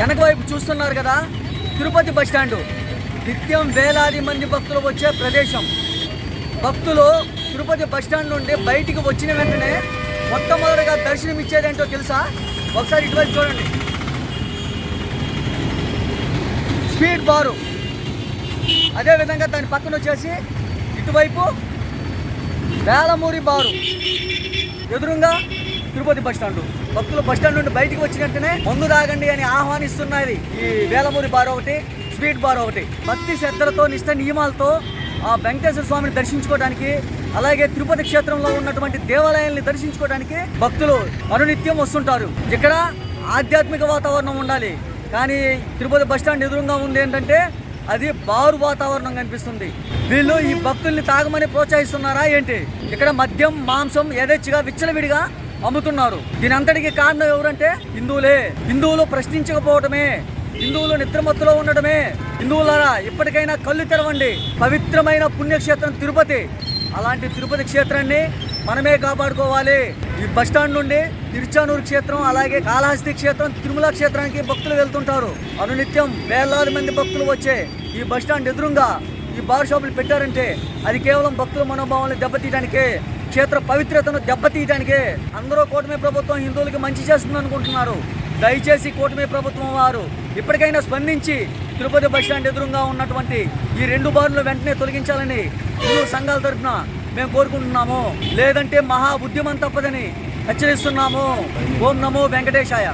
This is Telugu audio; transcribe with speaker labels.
Speaker 1: వెనక వైపు చూస్తున్నారు కదా? తిరుపతి బస్ నిత్యం వేలాది మంది భక్తులు వచ్చే ప్రదేశం. భక్తులు తిరుపతి బస్ స్టాండ్ నుండి బయటికి వచ్చిన వెంటనే మొట్టమొదటిగా దర్శనం ఇచ్చేదేంటో తెలుసా? ఒకసారి ఇటువైపు చూడండి. Speed bar. అదేవిధంగా దాని పక్కన వచ్చేసి ఇటువైపు వేలమూరి బారు. ఎదురుగా తిరుపతి బస్ స్టాండ్. భక్తులు బస్ స్టాండ్ నుండి బయటికి వచ్చిన వెంటనే మందు తాగండి అని ఆహ్వానిస్తున్నది ఈ వేలమూరి బార్ ఒకటి స్వీట్ బార్ ఒకటి. భక్తి శ్రద్ధలతో నిష్ట నియమాలతో ఆ వెంకటేశ్వర స్వామిని దర్శించుకోవడానికి అలాగే తిరుపతి క్షేత్రంలో ఉన్నటువంటి దేవాలయాల్ని దర్శించుకోవడానికి భక్తులు అనునిత్యం వస్తుంటారు. ఇక్కడ ఆధ్యాత్మిక వాతావరణం ఉండాలి. కానీ తిరుపతి బస్ స్టాండ్ ఎదురుగా ఉంది ఏంటంటే అది బారు వాతావరణం కనిపిస్తుంది. వీళ్ళు ఈ భక్తుల్ని తాగమని ప్రోత్సహిస్తున్నారా ఏంటి? ఇక్కడ మద్యం మాంసం యథేచ్ఛగా విచ్చలవిడిగా అమ్ముతున్నారు. దీని అంతటికి కారణం ఎవరంటే హిందువులే. హిందువులు ప్రశ్నించకపోవటమే. హిందువులు నిద్రమత్తులో ఉండడమే హిందువులారా ఇప్పటికైనా కళ్ళు తెరవండి. పవిత్రమైన పుణ్యక్షేత్రం తిరుపతి. అలాంటి తిరుపతి క్షేత్రాన్ని మనమే కాపాడుకోవాలి. ఈ బస్ స్టాండ్ నుండి తిరుచానూరు క్షేత్రం అలాగే కాళహస్తి క్షేత్రం తిరుమల క్షేత్రానికి భక్తులు వెళ్తుంటారు. అనునిత్యం వేలాది మంది భక్తులు వచ్చే ఈ బస్ స్టాండ్ ఎదురుగా ఈ బార్ షాపులు పెట్టారంటే అది కేవలం భక్తుల మనోభావాలను దెబ్బతీయడానికే క్షేత్ర పవిత్రతను దెబ్బతీయడానికే అందరూ కూటమి ప్రభుత్వం హిందువులకి మంచి చేస్తుంది అనుకుంటున్నారు దయచేసి కూటమి ప్రభుత్వం వారు ఇప్పటికైనా స్పందించి తిరుపతి బస్ స్టాండ్ ఎదురుగా ఉన్నటువంటి ఈ రెండు బార్లు వెంటనే తొలగించాలని హిందూ సంఘాల తరఫున మేము కోరుకుంటున్నాము. లేదంటే మహా ఉద్యమం తప్పదని హెచ్చరిస్తున్నాము. ఓం నమో వెంకటేశాయ.